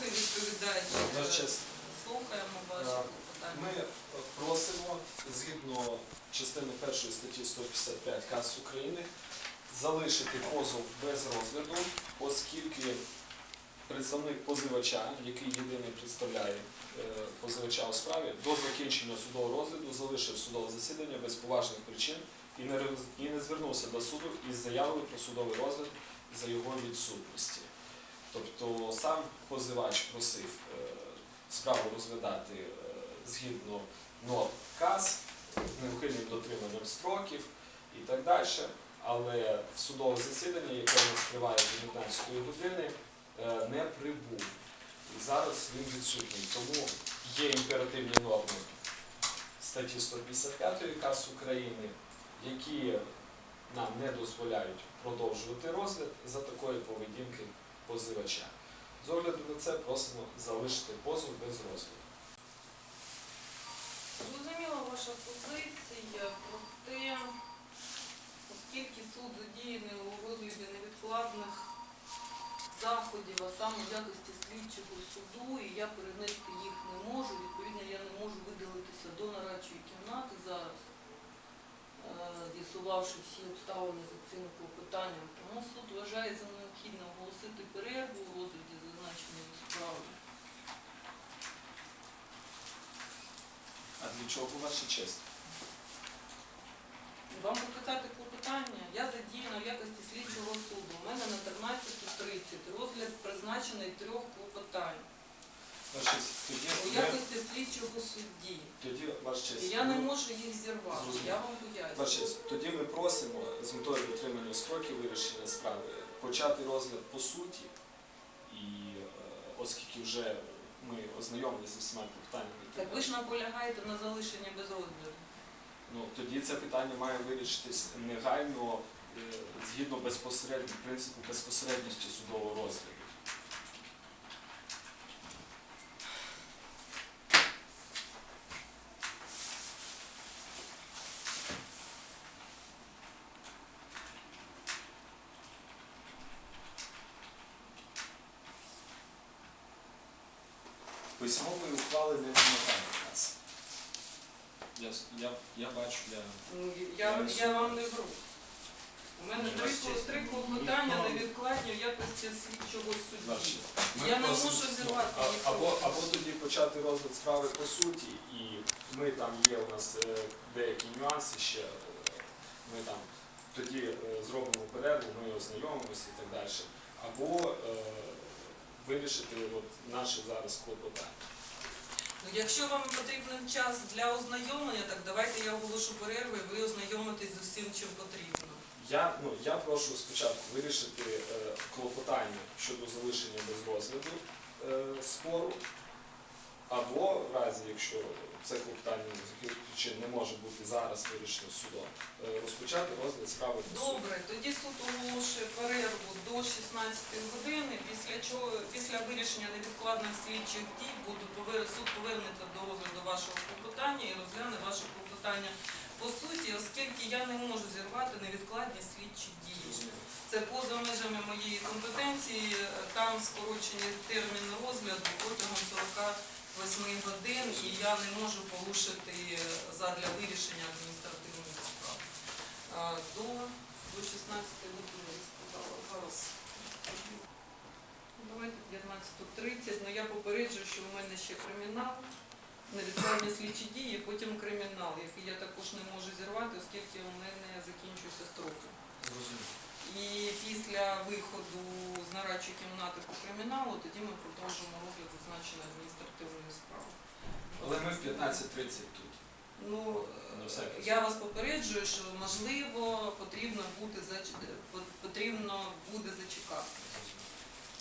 другий відповідач. Ваша. Слухаємо ваші Е, питання. Ми просимо згідно частини першої статті 155 КАС України залишити позов без розгляду, оскільки представник позивача, який єдиний представляє е, позивача у справі, до закінчення судового розгляду залишив судове засідання без поважних причин і не звернувся до суду із заявою про судовий розгляд за його відсутності. Тобто сам позивач просив е, справу розглядати е, згідно норм КАС, неухильним дотриманням строків і так далі. Але в судове засідання, яке у нас триває до 19 години, е, не прибув. І зараз він відсутній. Тому є імперативні норми статті 155 КАС України, які нам не дозволяють продовжувати розгляд за такої поведінки позивача. З огляду на це просимо залишити позов без розгляду. Зрозуміла ваша позиція, проте, оскільки суд задіяний у розгляді невідкладних заходів, а саме в якості слідчого суду, і я перенести їх не можу, відповідно, я не можу видалитися до нарадчої кімнати зараз, з'ясувавши всі обставини за цим клопотанням. Тому суд вважає за необхідне оголосити перерву у розгляді зазначеної справи. А для чого ваша честь? Вам показати клопотання. Я задіяна в якості слідчого суду. У мене на 13.30 розгляд призначений трьох клопотань. Ваша честь, тоді, У ми- якості слідчого судді. тоді ваша честь. І я не ми- можу їх зірвати. Я вам Ваша поясню. честь, тоді ми просимо з метою дотримання строків вирішення справи почати розгляд по суті, і е, оскільки вже ми ознайомилися з всіма питаннями, Так ви ж наполягаєте на залишенні без розгляду. ну тоді це питання має вирішитись негайно е, згідно безпосередньо принципу безпосередності судового розгляду. Письмової ухвали не вимагає нас. Я, я, я бачу, я. Ну, Я, я вам не вру. У мене Ні, три, три клопотання невідкладні в якості слідчого судді. Ми Я не просимо, можу зірвати а- їх Або, або тоді почати розгляд справи по суті, і ми там є у нас е, деякі нюанси ще. е, Ми там тоді е, зробимо перерву, ми ознайомимося і так далі. Або е, вирішити от наше зараз клопотання. Ну, якщо вам потрібен час для ознайомлення, так давайте я оголошу перерву і ви ознайомитесь з усім, чим потрібно. Я, ну, я прошу спочатку вирішити е, клопотання щодо залишення без розгляду е, спору, або в разі, якщо це клопотання з якихось причин не може бути зараз вирішено судом, е, розпочати розгляд справи суду. Добре, тоді суд оголошує перерву до 16 години, після чого після вирішення невідкладних слідчих дій буде суд повернеться до розгляду вашого клопотання і розгляне ваше клопотання по суті, оскільки я не можу зірвати невідкладні слідчі дії. Це поза межами моєї компетенції, там скорочені терміни розгляду протягом 48 годин, і я не можу порушити е, задля вирішення адміністративної справи. До, до 16 години сказала зараз. Ну, Давайте 15.30, але я попереджую, що в мене ще кримінал, невідкладні слідчі дії, потім кримінал, який я також не можу зірвати, оскільки у мене закінчуються строки. І після виходу з нарадчої кімнати по криміналу, тоді ми продовжимо розгляд зазначеної адміністративної справи. Але ми в 15.30 тут. Ну, я вас попереджую, що можливо потрібно буде зач- потрібно буде зачекати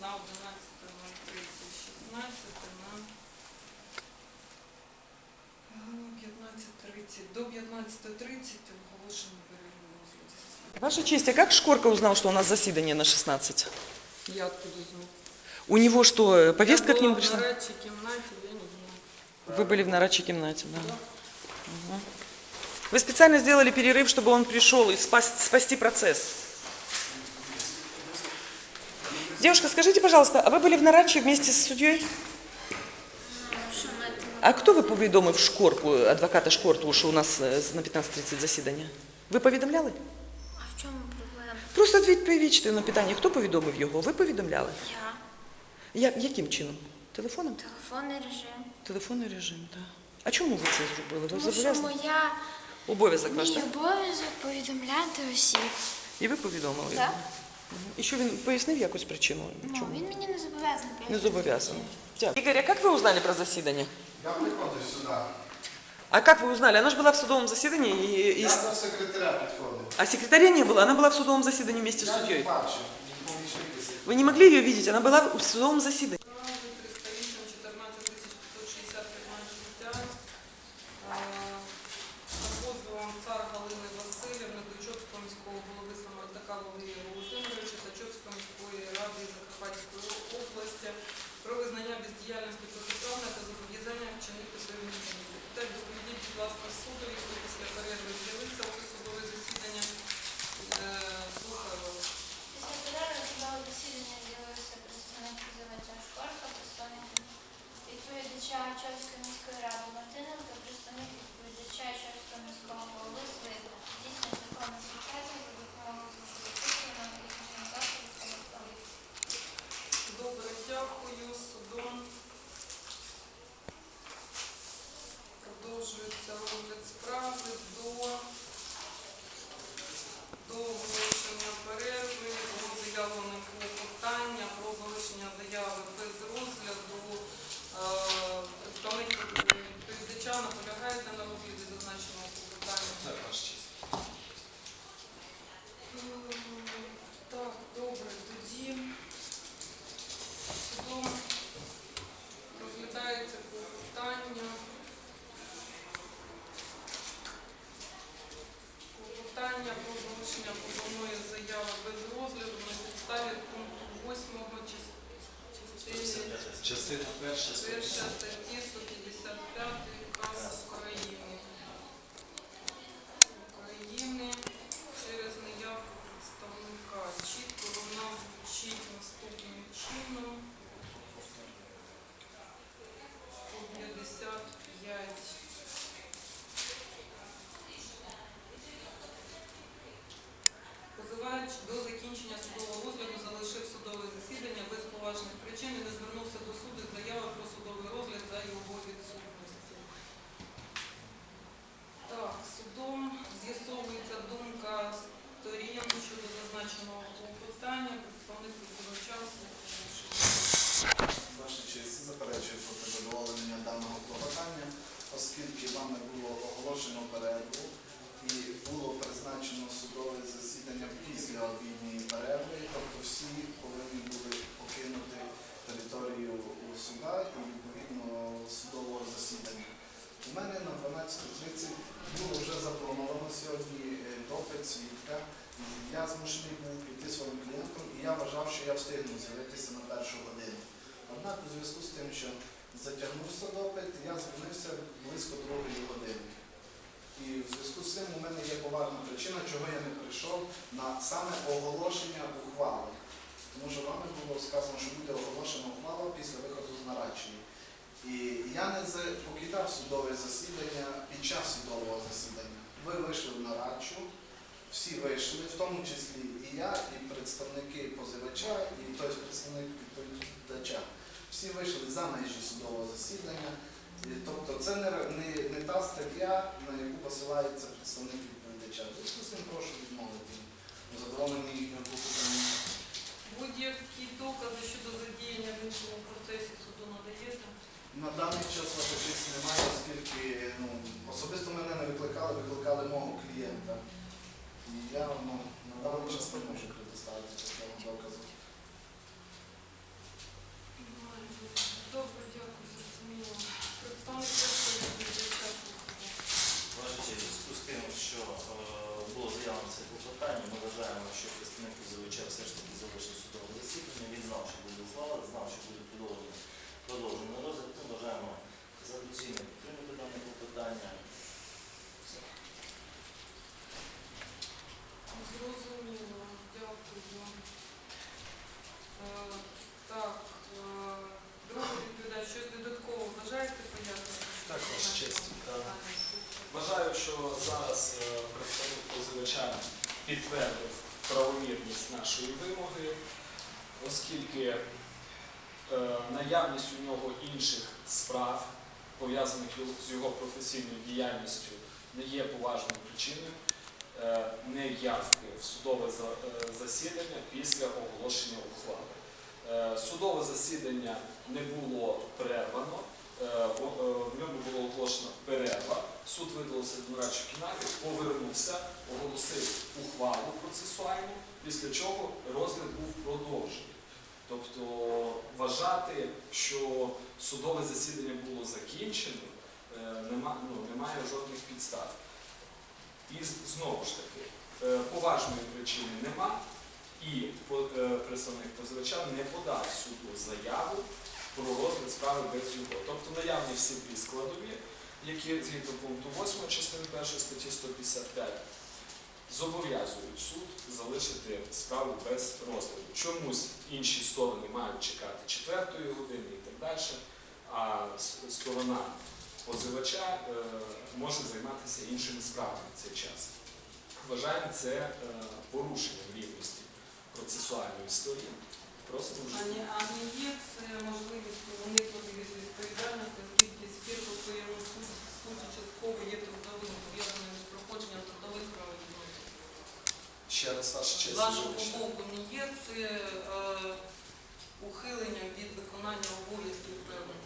на 11.03, 16 на е, 15.30. До 15.30 оголошено Ваша честь, а как Шкорка узнал, что у нас заседание на 16? Я откуда знаю? У него что, э, повестка я к нему была в пришла? нарадчей кімнаті, я не знаю. Вы были в нарачей комнате, да. Да. Мгм. Вы специально сделали перерыв, чтобы он пришел и спас- спасти процесс. Девушка, скажите, пожалуйста, а вы были в Нараче вместе с судьей? Що ми там? А хто ви повідомив Шкорку, адвоката Шкорту, що у нас е, на 15.30 засідання? Ви повідомляли? Просто відповідьте на питання, хто повідомив його? Ви повідомляли? Я. Я, яким чином? Телефоном? Телефонний режим. Телефонний режим, так. А чому ви це зробили? Ви Тому що зобов'язані? моя Обов'язок ваш, мій так? обов'язок повідомляти осіб. І ви повідомили Так? його? Мгм. І що він пояснив якусь причину? Ну, Чому? він мені не зобов'язаний Не зобов'язаний. Дякую. Ігор, а як ви узнали про засідання? Я приходив сюди. А как вы узнали? Она же была в судовом заседании, и, и- Я до секретаря підходив. а секретаря не было, она была в судовом заседании вместе с Я не судьей. бачив, помічник із- Вы не могли ее видеть, она была в судовом заседании. У мене на 12.30 було вже заплановано сьогодні е, допит свідка. Я змушений був піти своїм клієнтом, і я вважав, що я встигну з'явитися на першу годину. Однак у зв'язку з тим, що затягнувся допит, я звернувся близько другої години. І в зв'язку з цим у мене є поважна причина, чого я не прийшов на саме оголошення ухвали. Тому що вами було сказано, що буде оголошена ухвала після виходу з нарадчої. І я не покидав судове засідання під час судового засідання. Ви вийшли в нарадчу, всі вийшли, в тому числі і я, і представники позивача, і той представник відповідача. Всі вийшли за межі судового засідання. Тобто це не, не, не та стаття, на яку посилається представник відповідача. Зв'язку з цим прошу відмовити задоволення їхнього клопотання. Будь-які докази щодо задіяння в іншому процесі суду надаєте? На даний час честь немає, оскільки ну, особисто мене не викликали, викликали мого клієнта. І я ну, на даний час не можу предоставити такого доказу. Добре, дякую, зрозуміло. Представник. Ваша честь, зв'язку з тим, що е, було заявлено це клопотання, ми вважаємо, що представник позивача все ж таки залишив судове засідання, він знав, що буде ухвала, знав, що буде продовжено, продовжено розгляд. Ми вважаємо за доцільне підтримати дане клопотання. Все. Зрозуміло, дякую. зараз е, представник позивача підтвердив правомірність нашої вимоги, оскільки е, наявність у нього інших справ, пов'язаних з його професійною діяльністю, не є поважною причиною е, неявки в судове е, засідання після оголошення ухвали. Судове засідання не було перервано, в ньому було оголошено перерва. Суд видалився в нарадчій кімнаті, повернувся, оголосив ухвалу процесуальну, після чого розгляд був продовжений. Вважати, що судове засідання було закінчено, е, нема, ну, немає жодних підстав. І знову ж таки, е, поважної причини нема, і е, представник позивача не подав суду заяву про розгляд справи без його. Тобто наявні всі ті складові, які згідно пункту 8 частини 1 статті 155 зобов'язують суд залишити справу без розгляду. Чомусь інші сторони мають чекати четвертої години і так далі, а сторона позивача е, може займатися іншими справами в цей час. Вважаємо це е, порушенням рівності процесуальної сторін. Просимо А не, а не є це можливість уникнути від відповідальності, оскільки спір по своєму суті частково є трудовим, пов'язаним з проходженням правовідносин. Ще раз ваша З честь. вашого вибачте. боку не є це е, ухилення від виконання обов'язків певних.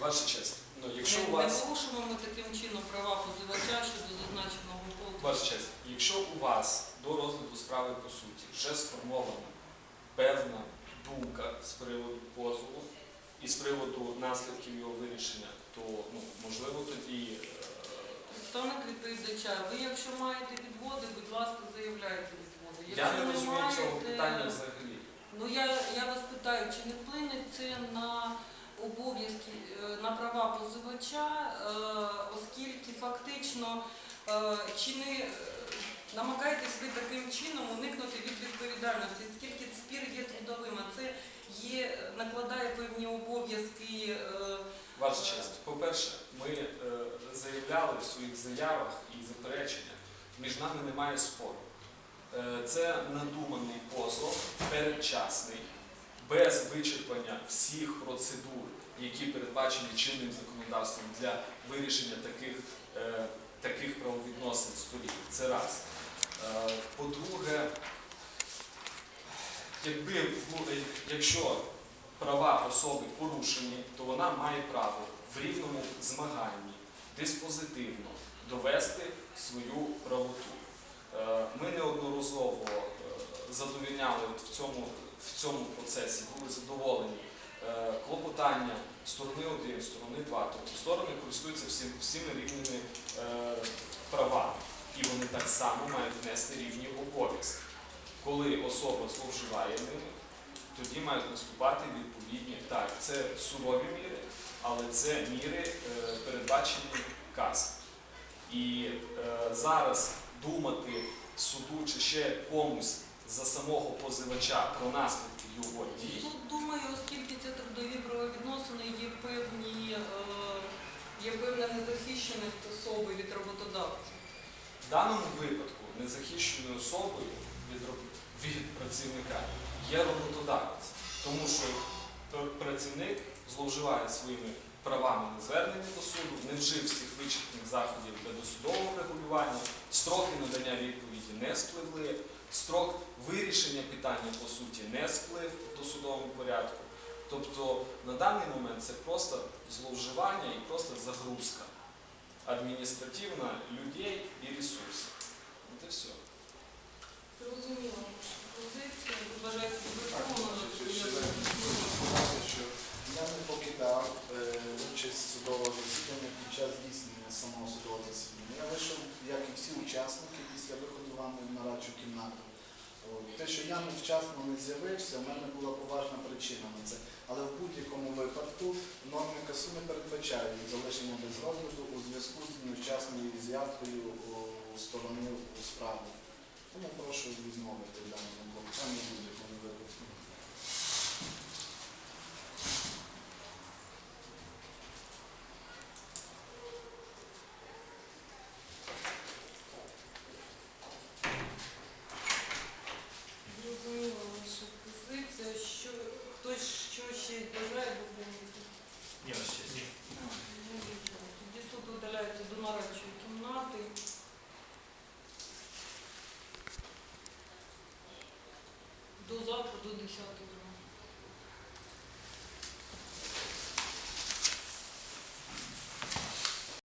Ваша честь. Ну, якщо Не- у вас Не порушимо ми таким чином права позивача щодо зазначеного позову. Ваша честь, якщо у вас до розгляду справи по суті вже сформована певна думка з приводу позову і з приводу наслідків його вирішення, то ну, можливо тоді е, Представник відповідача, ви якщо маєте підводи, будь ласка, заявляйте відводи. Я не розумію цього питання взагалі. Ну я, я вас питаю, чи не вплине це на обов'язки, е, на права позивача, е, оскільки фактично е, чи не намагаєтесь ви таким чином уникнути від відповідальності, оскільки спір є трудовим, а це є, накладає певні обов'язки. Ваша честь, по-перше, ми заявляли в своїх заявах і запереченнях, між нами немає спору. Е, це надуманий позов, передчасний, без вичерпання всіх процедур, які передбачені чинним законодавством для вирішення таких, е, таких правовідносин сторін. Це раз. Е, По-друге, якби якщо права особи порушені, то вона має право в рівному змаганні диспозитивно довести свою правоту. Ми неодноразово е, задовільняли в цьому, в цьому процесі, були задоволені е, клопотання сторони 1, сторони 2. Тобто сторони користуються всі, всіми рівними е, правами. І вони так само мають нести рівні обов'язки. Коли особа зловживає ними, тоді мають наступати відповідні. Так, це сурові міри, але це міри е, передбачені КАС. І е, зараз думати суду чи ще комусь за самого позивача про наслідки його дій. Суд думає, оскільки це трудові правовідносини, є певні е, є певна незахищеність особи від роботодавця. В даному випадку незахищеною особою від, від працівника є роботодавець, тому що працівник зловживає своїми правами на звернення до суду, не вжив всіх вичерпних заходів для досудового регулювання, строки надання відповіді не спливли, строк вирішення питання по суті не сплив в досудовому порядку. Тобто на даний момент це просто зловживання і просто загрузка адміністративна людей і ресурсів. От і все. Зрозуміло ваша позиція. Ви бажаєте що я не покидав е, участь судового засідання під час здійснення самого судового засідання. Я вийшов, як і всі учасники, після виходу вами в нарадчу кімнату. Те, що я невчасно не з'явився, в мене була поважна причина на це. Але в будь-якому випадку норми КАСУ не передбачають залишення без розгляду у зв'язку з невчасною з'явкою сторони у справу. Тому прошу відмовити даному клопотанню будь-якому